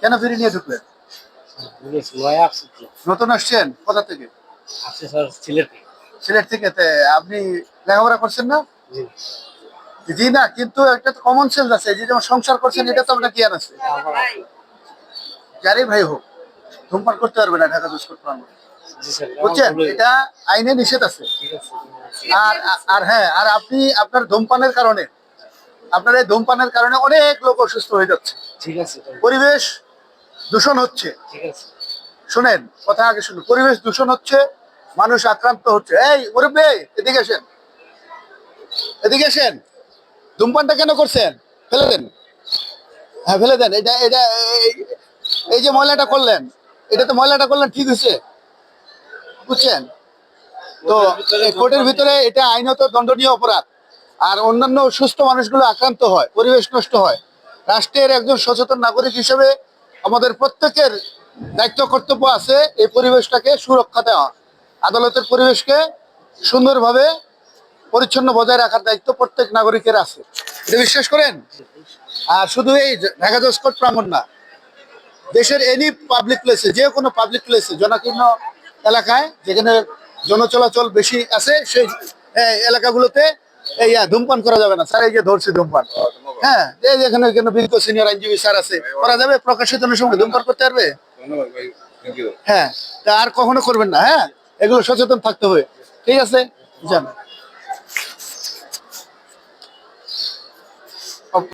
কেন ফিরে নিয়ে ঢুকলেন। নতুন আসছেন? কোথা থেকে? সিলেট থেকে আপনি লেখাপড়া করছেন না? জি। না কিন্তু একটা তো কমন সেন্স আছে যে যেমন সংসার করছেন এটা তো আপনার জ্ঞান আছে। যারই ভাই হোক ধূমপান করতে পারবে না ঢাকা দুষ্কর জি বুঝছেন? এটা আইনে নিষেধ আছে। আছে আর আর হ্যাঁ আর আপনি আপনার ধূমপানের কারণে আপনার এই ধূমপানের কারণে অনেক লোক অসুস্থ হয়ে যাচ্ছে। ঠিক আছে পরিবেশ দূষণ হচ্ছে। ঠিক আছে। শুনেন কথা আগে শুনুন। পরিবেশ দূষণ হচ্ছে মানুষ আক্রান্ত হচ্ছে। এই মুরব্বী এদিকে আসেন। এদিকে আসেন। ধূমপানটা কেন করছেন? ফেলে দেন। হ্যাঁ ফেলে দেন। এটা এটা এই- এই যে ময়লাটা করলেন এটা তো ময়লাটা করলেন ঠিক হয়েছে। বুঝছেন? তো কোর্টের ভিতরে এটা আইনত দণ্ডনীয় অপরাধ। আর অন্যান্য সুস্থ মানুষগুলো আক্রান্ত হয়, পরিবেশ নষ্ট হয়। রাষ্ট্রের একজন সচেতন নাগরিক হিসেবে আমাদের প্রত্যেকের দায়িত্ব, কর্তব্য আছে এই পরিবেশটাকে সুরক্ষা দেওয়া। আদালতের পরিবেশকে সুন্দরভাবে পরিচ্ছন্ন বজায় রাখার দায়িত্ব প্রত্যেক নাগরিকের আছে। এটা বিশ্বাস করেন? আর শুধু এই ঢাকা প্রাঙ্গণ না, দেশের এনি পাবলিক প্লেসে যে কোনো পাবলিক প্লেসে জনাকীর্ণ এলাকায় যেখানে জনচলাচল বেশি আছে, সেই এলাকাগুলোতে এই ধূমপান করা যাবে না। স্যার এই যে ধরছি ধূমপান। হ্যাঁ এই যে এখানে এখানে বিজ্ঞ সিনিয়র আইনজীবী স্যার আছে করা যাবে? প্রকাশিত সঙ্গে ধূমপান করতে পারবে? হ্যাঁ তা আর কখনো করবেন না হ্যাঁ? এগুলো সচেতন থাকতে হবে। ঠিক আছে? যান।